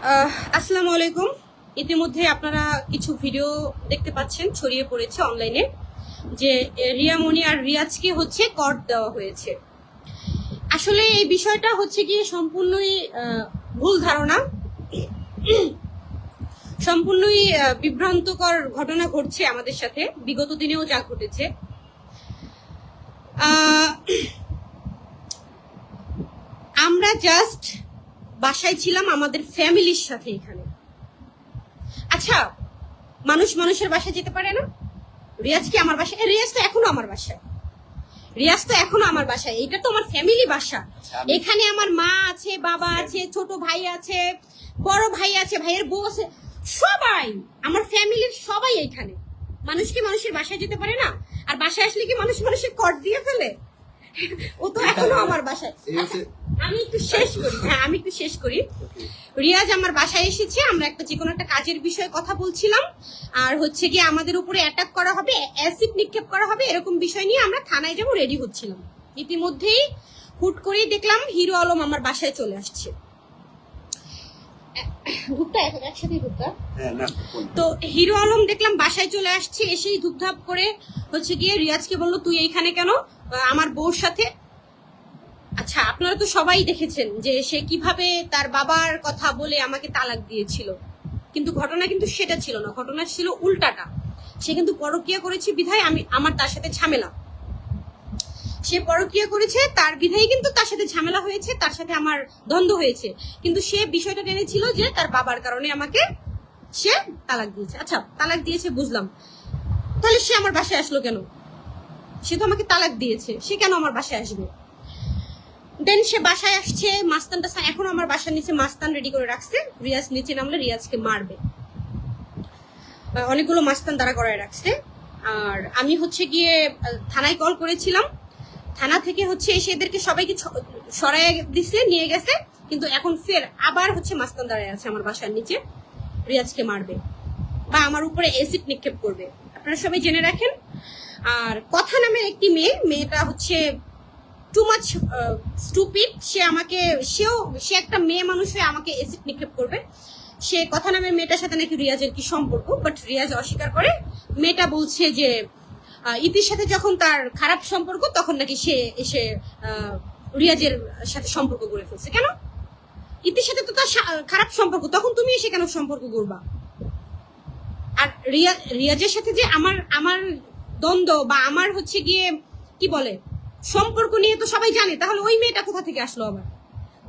আসসালামু আলাইকুম। ইতিমধ্যে আপনারা কিছু ভিডিও দেখতে পাচ্ছেন, ছড়িয়ে পড়েছে অনলাইনে, যে রিয়ামণি আর রিয়াজকে হচ্ছে কর দেওয়া হয়েছে। আসলে এই বিষয়টা হচ্ছে গিয়ে সম্পূর্ণই ভুল ধারণা। সম্পূর্ণই বিভ্রান্তকর ঘটনা ঘটছে আমাদের সাথে, বিগত দিনেও যা ঘটেছে। আমরা জাস্ট বাসায় ছিলাম আমাদের ফ্যামিলির সাথে এখানে। আচ্ছা মানুষ মানুষের বাসায় যেতে পারে না? রিয়াজ কি আমার বাসায়? রিয়াজ তো এখনও আমার বাসায়। রিয়াজ তো এখনও আমার বাসায়। এটা তো আমার ফ্যামিলি বাসা। এখানে আমার মা আছে বাবা আছে ছোট ভাই আছে বড় ভাই আছে ভাইয়ের বউ আছে। সবাই আমার ফ্যামিলির সবাই এখানে। মানুষ কি মানুষের বাসায় যেতে পারে না? আর বাসায় আসলে কি মানুষ মানুষের কর দিয়ে ফেলে? ও তো এখনও আমার বাসায়। আমি একটু শেষ করি। হ্যাঁ আমি একটু শেষ করি। রিয়াজ আমার বাসায় এসেছে আমরা একটা যে কোনো একটা কাজের বিষয়ে কথা বলছিলাম। আর হচ্ছে গিয়ে আমাদের উপরে অ্যাটাক করা হবে অ্যাসিড নিক্ষেপ করা হবে এরকম বিষয় নিয়ে আমরা থানায় যাব রেডি হচ্ছিলাম। ইতিমধ্যেই হুট করেই দেখলাম হিরো আলম আমার বাসায় চলে আসছে। হ্যাঁ। তো হিরো আলম দেখলাম বাসায় চলে আসছে এসেই ধুপধাপ করে হচ্ছে গিয়ে রিয়াজকে বলল তুই এইখানে কেন? আমার বউর সাথে আচ্ছা আপনারা তো সবাই দেখেছেন যে সে কীভাবে তার বাবার কথা বলে আমাকে তালাক দিয়েছিল। কিন্তু ঘটনা কিন্তু সেটা ছিল না, ঘটনা ছিল উল্টাটা। সে কিন্তু পরকিয়া করেছে বিধায় আমি, আমার তার সাথে ঝামেলা। সে পরকিয়া করেছে, তার বিধায় কিন্তু তার সাথে ঝামেলা হয়েছে, তার সাথে আমার দ্বন্দ্ব হয়েছে। কিন্তু সে বিষয়টা টেনেছিল যে তার বাবার কারণে আমাকে সে তালাক দিয়েছে। আচ্ছা তালাক দিয়েছে বুঝলাম। তাহলে সে আমার বাসায় আসলো কেন? সে তো আমাকে তালাক দিয়েছে, সে কেন আমার বাসায় আসবে? দেন সে বাসায় আসছে, মাস্তানটা সা- এখনও আমার বাসার নিচে মাস্তান রেডি করে রাখছে। রিয়াজ নিচে নামলে রিয়াজকে মারবে। অনেকগুলো মাস্তান দাঁড়া করায় রাখছে। আর আমি হচ্ছে গিয়ে থানায় কল করেছিলাম। থানা থেকে হচ্ছে এসে এদেরকে সবাইকে সরায় দিছে, নিয়ে গেছে। কিন্তু এখন ফের আবার হচ্ছে মাস্তান দাঁড়ায় আছে আমার বাসার নিচে। রিয়াজকে মারবে। বা আমার উপরে এসিড নিক্ষেপ করবে। আপনারা সবাই জেনে রাখেন। আর কথা নামের একটি মেয়ে, মেয়েটা হচ্ছে টু মাচ স্টুপিড সে আমাকে, সেও, সে একটা মেয়ে মানুষ হয়ে আমাকে এসিড নিক্ষেপ করবে। সে কথা নামের মেয়েটার সাথে নাকি রিয়াজের কি সম্পর্ক বাট রিয়াজ অস্বীকার করে। মেয়েটা বলছে যে ইতির সাথে যখন তার খারাপ সম্পর্ক, তখন নাকি সে এসে রিয়াজের সাথে সম্পর্ক গড়ে ফেলছে। কেন? ইতির সাথে তো তার খারাপ সম্পর্ক, তখন তুমি এসে কেন সম্পর্ক করবা আর রিয়া, রিয়াজের সাথে যে আমার আমার দ্বন্দ্ব বা আমার হচ্ছে গিয়ে, কি বলে? সম্পর্ক নিয়ে তো সবাই জানে। তাহলে ওই মেয়েটা কোথা থেকে আসলো আবার?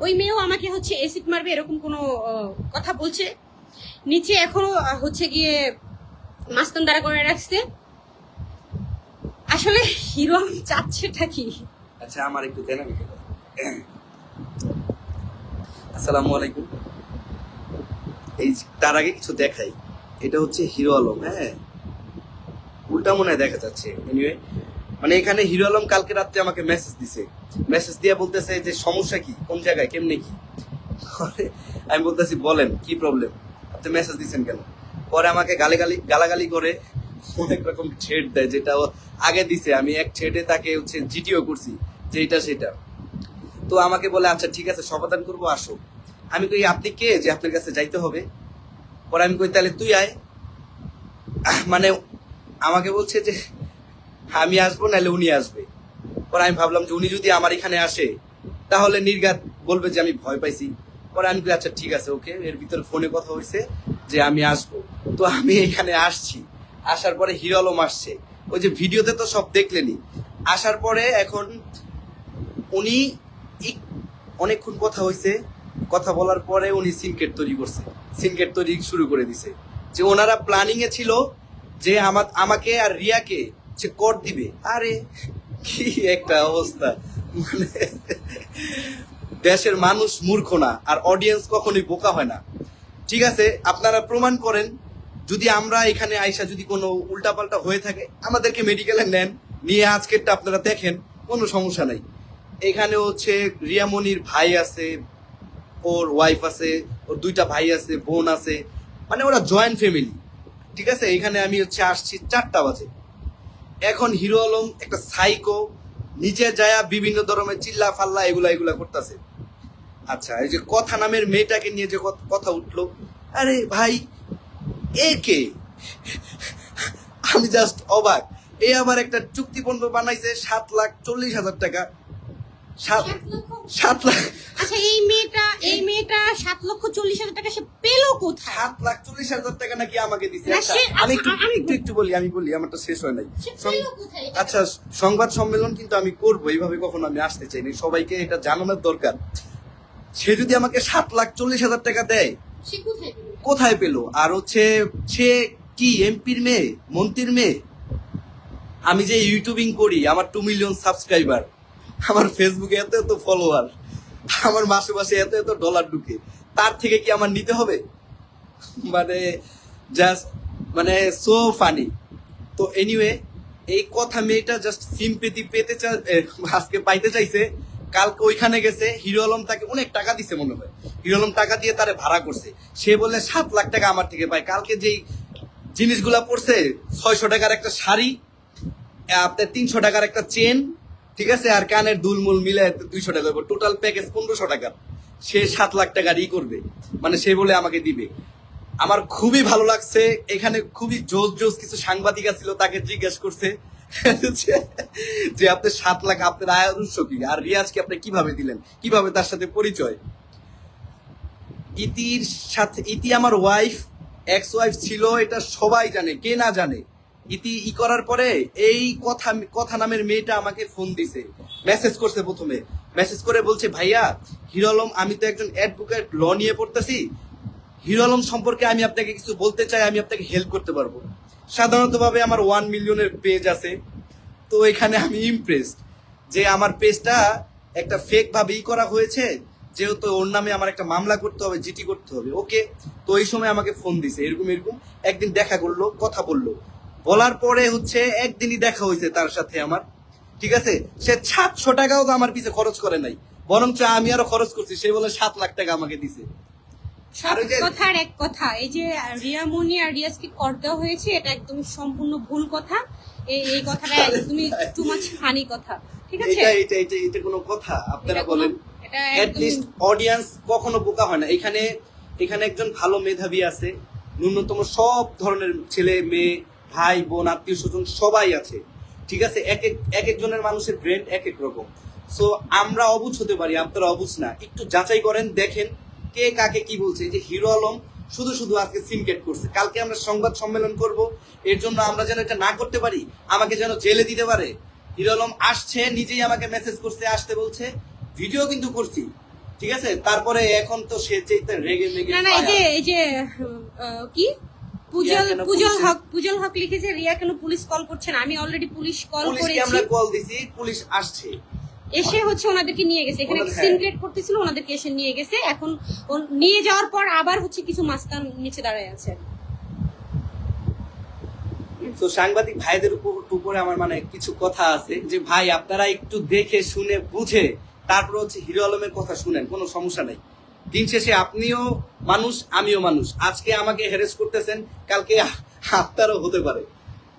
ওই মেয়েও আমাকে হচ্ছে এসিড মারবে, এরকম কোনো কথা বলছে। নিচে এখনও হচ্ছে গিয়ে মাস্তান দ্বারা করে রাখছে। আসলে হিরো চাচ্ছেটা কি? আচ্ছা আমার একটু দেন আমি। আসসালামু আলাইকুম। এই তার আগে কিছু দেখাই। এটা হচ্ছে হিরো আলম হ্যাঁ? উল্টা মনে দেখা যাচ্ছে। এনিওয়ে মানে এখানে হিরো আলম কালকে রাত্রে আমাকে মেসেজ দিছে। মেসেজ দিয়ে বলতেছে যে, সমস্যা কি? কোন জায়গায়? কেমনে কি? আমি বলতেছি, বলেন, কি প্রবলেম আপনি মেসেজ দিচ্ছেন কেন? পরে আমাকে গালি গালি গালাগালি করে অনেক রকম ছেড় দেয়, যেটা আগে দিছে। আমি এক ছেড়ে তাকে হচ্ছে জিটিও করছি, যে এটা সেটা। তো আমাকে বলে আচ্ছা ঠিক আছে, সমাধান করব, আসো। আমি কই, আপনি কে যে আপনার কাছে যাইতে হবে? পরে আমি কই, তাহলে তুই আয়। মানে আমাকে বলছে যে আমি আসব, নাহলে উনি আসবে। পরে আমি ভাবলাম যে উনি যদি আমার এখানে আসে, তাহলে নির্ঘাত বলবে যে আমি ভয় পাইছি। পরে আমি আচ্ছা ঠিক আছে, ওকে। এর ভিতরে ফোনে কথা হয়েছে যে আমি আসব। তো আমি এখানে আসছি। আসার পরে হিরো আলম আসছে। ওই যে ভিডিওতে তো সব দেখলেনি আসার পরে এখন উনি অনেকক্ষণ কথা হয়েছে কথা বলার পরে উনি সিনকেট তৈরি করছে। সিনকেট তৈরি শুরু করে দিছে। যে ওনারা প্ল্যানিং এ ছিল যে আমাকে আর রিয়াকে সে কর দিবে। আরে, কি একটা অবস্থা। মানে দেশের মানুষ মূর্খ না, আর অডিয়েন্স কখনোই বোকা হয় না। ঠিক আছে, আপনারা প্রমাণ করেন, যদি আমরা এখানে আইসা যদি কোনো উল্টাপাল্টা হয়ে থাকে, আমাদেরকে মেডিকেলে নেন, নিয়ে আজকেরটা আপনারা দেখেন, কোনো সমস্যা নাই। এখানে হচ্ছে রিয়ামনির ভাই আছে, ওর ওয়াইফ আছে, ওর দুইটা ভাই আছে, বোন আছে মানে ওরা জয়েন্ট ফ্যামিলি ঠিক আছে, এখানে আমি হচ্ছে আসছি চারটা বাজে। এখন হিরো আলম একটা সাইকো নিচে যায়া বিভিন্ন ধরনের চিল্লা ফাল্লা এগুলা এগুলা করতেছে। আচ্ছা এই যে কথা নামের মেয়েটাকে নিয়ে যে কথা উঠল, আরে ভাই, এ কে? আমি জাস্ট অবাক। এ আমার একটা চুক্তিপণ্য বানাইছে সাত লাখ চল্লিশ হাজার টাকা। সাত সাত লাখ। আচ্ছা এই মেয়েটা এই মেয়েটা সাত লক্ষ চল্লিশ হাজার টাকা সে পেল কোথায়? সাত লাখ চল্লিশ হাজার টাকা নাকি আমাকে দিছে। আচ্ছা, সে- আমি একটু আচ্ছা, একটু একটু বলি আমি বলি আমারটা শেষ হয় নাই? আচ্ছা সংবাদ সম্মেলন কিন্তু আমি করব এইভাবে কখনো আমি আসতে চাইনি। সবাইকে এটা জানানোর দরকার। সে যদি আমাকে সাত লাখ চল্লিশ হাজার টাকা দেয় কোথায় পেল? কোথায় পেল? আর হচ্ছে সে কি এমপির মেয়ে মন্ত্রীর মেয়ে? আমি যে ইউটিউবিং করি আমার টু মিলিয়ন সাবস্ক্রাইবার আমার ফেসবুকে এত এত ফলোয়ার আমার মাসে মাসে এত এত ডলার ঢুকে, তার থেকে কি আমার নিতে হবে? মানে জাস্ট মানে সো ফানি তো এনিওয়ে এই কথা মেয়েটা জাস্ট সিম্পেতি পেতে আজকে পাইতে চাইছে, কালকে ওইখানে গেছে, হিরো আলম তাকে অনেক টাকা দিছে মনে হয়। হিরো আলম টাকা দিয়ে তারে ভাড়া করছে। সে বললে, সাত লাখ টাকা আমার থেকে পায়। কালকে যেই জিনিসগুলা পড়ছে, ছয়শো টাকার একটা শাড়ি আপনার তিনশো টাকার একটা চেন ঠিক আছে? আর কানের দুলমুল মিলে দুইশো টাকা টোটাল প্যাকেজ পনেরোশো টাকার সে সাত লাখ টাকার ই করবে। মানে সে বলে আমাকে দিবে। আমার খুবই ভালো লাগছে। এখানে খুবই জোস জোস কিছু সাংবাদিক ছিল তাকে জিজ্ঞেস করছে। যে- যে আপনি সাত লাখ, আপনার আয়ের উৎস কি? আর রিয়াজকে আপনি কীভাবে দিলেন? কীভাবে তার সাথে পরিচয়? ইতির সাথে, ইতি আমার ওয়াইফ এক্স ওয়াইফ ছিল, এটা সবাই জানে। কে না জানে? ইতি ই করার পরে এই কথা কথা নামের মেয়েটা আমাকে ফোন দিছে। মেসেজ করছে প্রথমে। মেসেজ করে বলছে, ভাইয়া, হিরো আমি তো একজন অ্যাডভোকেট ল নিয়ে পড়তেছি। হিরো সম্পর্কে আমি আপনাকে কিছু বলতে চাই, আমি আপনাকে হেল্প করতে পারব। সাধারণত ভাবে আমার ওয়ান মিলিয়নের পেজ আছে। তো এখানে আমি ইমপ্রেসড যে আমার পেজটা একটা ফেক ভাবে ই করা হয়েছে, যেহেতু ওর নামে আমার একটা মামলা করতে হবে, জিটি করতে হবে। ওকে তো এই সময় আমাকে ফোন দিছে, এরকম এরকম। একদিন দেখা করল, কথা বলল। বলার পরে হচ্ছে একদিনই দেখা হয়েছে তার সাথে আমার। ঠিক আছে? সে সাতশো টাকাও তো আমার পিছে খরচ করে নাই। বরঞ্চ আমি আরও খরচ করছি সে বলে সাত লাখ টাকা আমাকে দিছে। কথার এক কথা এই যে রিয়া মনি আর রিয়াজকে কর দেওয়া হয়েছে এটা একদম সম্পূর্ণ ভুল কথা। এই এই কথাটা একদমই টু মাচ ফানি কথা। ঠিক আছে? এটা এটা এটা এটা কোনো কথা আপনারা বলেন। এটা লিস্ট অডিয়েন্স কখনো বোকা হয় না। এখানে এখানে একজন ভালো মেধাবী আছে ন্যূনতম সব ধরনের ছেলে মেয়ে ভাই বোন আত্মীয় স্বজন সবাই আছে। ঠিক আছে? এক এক এক একজনের মানুষের ব্রেন এক এক রকম। সো আমরা অবুঝ হতে পারি আপনারা অবুঝ না। একটু যাচাই করেন দেখেন কে কাকে কি বলছে। যে হিরো আলম শুধু শুধু আজকে সিনকেট করছে। কালকে আমরা সংবাদ সম্মেলন করব। এর জন্য আমরা যেন এটা না করতে পারি আমাকে যেন জেলে দিতে পারে। হিরো আলম আসছে নিজেই আমাকে মেসেজ করছে আসতে বলছে। ভিডিও কিন্তু করছি। ঠিক আছে? তারপরে এখন তো সে যেতে রেগে মেগে না না এই যে এই যে কি? পুজল পুজল হক পুজল হক লিখেছে রিয়া কেন পুলিশ কল করছে না? আমি অলরেডি পুলিশ কল করেছি। আমরা কল দিছি পুলিশ আসছে। এসে হচ্ছে ওনাদেরকে নিয়ে গেছে। এখানে ওনাদের- সিন ক্রিয়েট করতেছিল ওনাদেরকে এসে নিয়ে গেছে। এখন নিয়ে যাওয়ার পর আবার হচ্ছে কিছু মাস্তান নিচে দাঁড়ায় আছে। তো সাংবাদিক ভাইদের উপর উপরে আমার মানে কিছু কথা আছে যে ভাই আপনারা একটু দেখে শুনে বুঝে তারপর হচ্ছে হিরো আলমের কথা শুনেন কোনো সমস্যা নাই। দিন শেষে আপনিও মানুষ, আমিও মানুষ। আজকে আমাকে হ্যারেস করতেছেন, কালকে আপনারও হতে পারে।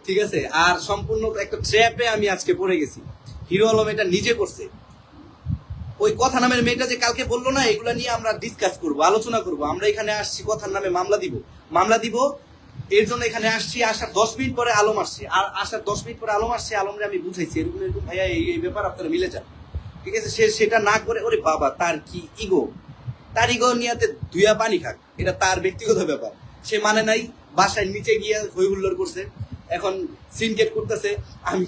ঠিক আছে? আর সম্পূর্ণ একটা ট্র্যাপে আমি আজকে পড়ে গেছি। হিরো আলম এটা নিজে করছে। ওই কথা নামের মেয়েটা যে কালকে বলল না, এগুলা নিয়ে আমরা ডিসকাস করব, আলোচনা করব। আমরা এখানে আসছি, কথার নামে মামলা দিব। মামলা দিব, এর জন্য এখানে আসছি, আসার দশ মিনিট পরে আলম আসছে। আর আসার দশ মিনিট পরে আলম আসছে, আলমরে আমি বুঝাইছি। এরকম এরকম ভাইয়া এই ব্যাপার আপনারা মিলে যান। ঠিক আছে? সে সেটা না করে, ওরে বাবা, তার কি ইগো তার ইগো নিয়াতে ধুয়া পানি খাক। এটা তার ব্যক্তিগত ব্যাপার। সে মানে নাই বাসায় নিচে গিয়ে হই হুল্লোড় করছে। এখন সিনকেট করতেছে আমি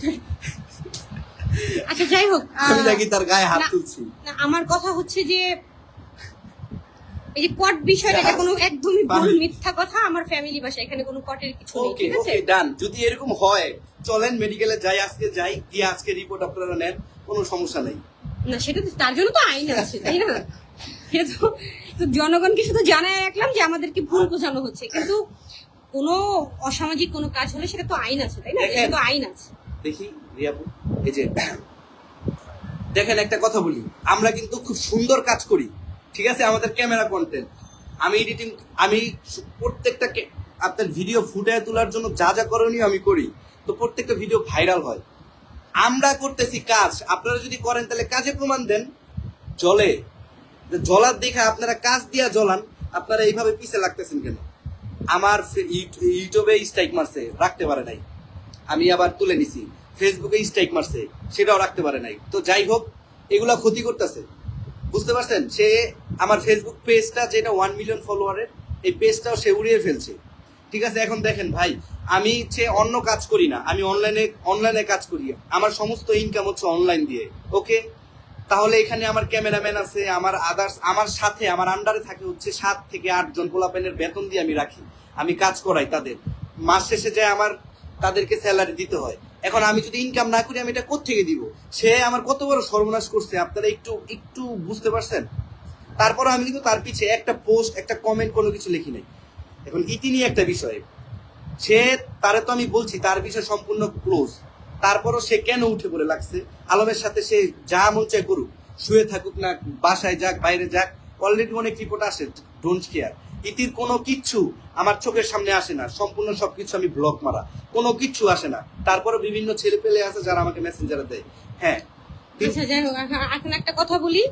আচ্ছা যাই হোক আমি নাকি তার গায়ে হাত তুলছি। না, আমার কথা হচ্ছে যে এই যে কট বিষয়টা এটা কোনো একদমই ভুল মিথ্যা কথা আমার ফ্যামিলি বাসা এখানে কোনো কটের কিছু নেই ঠিক আছে? ওকে ডান যদি এরকম হয় চলেন মেডিকেলে যাই আজকে যাই গিয়ে আজকে রিপোর্ট আপনারা নেন কোনো সমস্যা নেই। না সেটা তো তার জন্য তো আইন আছে তাই না? এটা তো জনগণকে শুধু জানায় রাখলাম যে আমাদেরকে ভুল বোঝানো হচ্ছে। কিন্তু কোনো অসামাজিক কোনো কাজ হলে সেটা তো আইন আছে তাই না। সেটা তো আইন আছে। দেখি রিয়াপু এই যে দেখেন একটা কথা বলি আমরা কিন্তু খুব সুন্দর কাজ করি ঠিক আছে? আমাদের ক্যামেরা কন্টেন্ট আমি এডিটিং আমি প্রত্যেকটা আপনার ভিডিও ফুটে তোলার জন্য যা যা করণীয় আমি করি তো প্রত্যেকটা ভিডিও ভাইরাল হয়। আমরা করতেছি কাজ আপনারা যদি করেন তাহলে কাজে প্রমাণ দেন চলে। জলার দেখে আপনারা কাজ দিয়া জলান আপনারা এইভাবে পিছে লাগতেছেন কেন? আমার ইউটিউবে স্ট্রাইক মারছে, রাখতে পারে নাই। আমি আবার তুলে নিছি ফেসবুকে স্ট্রাইক মারছে, সেটাও রাখতে পারে নাই। তো যাই হোক, এগুলা ক্ষতি করতেছে। বুঝতে পারছেন? সে আমার ফেসবুক পেজটা যেটা ওয়ান মিলিয়ন ফলোয়ারের এই পেজটাও সে উড়িয়ে ফেলছে। ঠিক আছে, এখন দেখেন ভাই, আমি হচ্ছে অন্য কাজ করি না। আমি অনলাইনে অনলাইনে কাজ করি। আমার সমস্ত ইনকাম হচ্ছে অনলাইন দিয়ে ওকে তাহলে এখানে আমার ক্যামেরাম্যান আছে, আমার আদার্স আমার সাথে, আমার আন্ডারে থাকে হচ্ছে সাত থেকে আট জন পোলাপেনের বেতন দিয়ে আমি রাখি। আমি কাজ করাই তাদের। মাস শেষে যায় আমার তাদেরকে স্যালারি দিতে হয়। এখন আমি যদি ইনকাম না করি, আমি এটা কোথেকে দিব? সে আমার কত বড় সর্বনাশ করছে, আপনারা একটু একটু বুঝতে পারছেন? তারপর আমি কিন্তু তার পিছে একটা পোস্ট একটা কমেন্ট কোনো কিছু লিখি নাই। এখন ইতি নিয়ে একটা বিষয়। সে, তারে তো আমি বলছি, তার বিষয় সম্পূর্ণ ক্লোজ তারপরও সে কেন উঠে পড়ে লাগছে? আলমের সাথে সে যা মন করুক। শুয়ে থাকুক না, বাসায় যাক, বাইরে যাক। অলরেডি অনেক রিপোর্ট আসে ডোন্ট কেয়ার ইতির কোনো কিচ্ছু আমার চোখের সামনে আসে না। সম্পূর্ণ সবকিছু আমি ব্লক মারা। কোনো কিচ্ছু আসে না। তারপরে বিভিন্ন ছেলে পেলে আছে যারা আমাকে মেসেঞ্জারে দেয়। হ্যাঁ। আচ্ছা যাই হোক এখন একটা কথা বলি।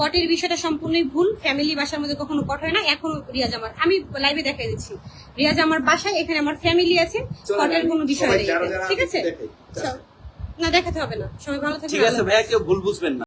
কটের বিষয়টা সম্পূর্ণই ভুল ফ্যামিলি বাসার মধ্যে কখনো কট হয় না এখন রিয়াজ আমার। আমি লাইভে দেখাই দিচ্ছি। রিয়াজ আমার বাসায় এখানে আমার ফ্যামিলি আছে কটের কোনো বিষয় নেই। ঠিক আছে। চল। না দেখাতে হবে না। সবাই ভালো থাকবে ঠিক আছে ভাইয়া কেউ ভুল বুঝবেন না।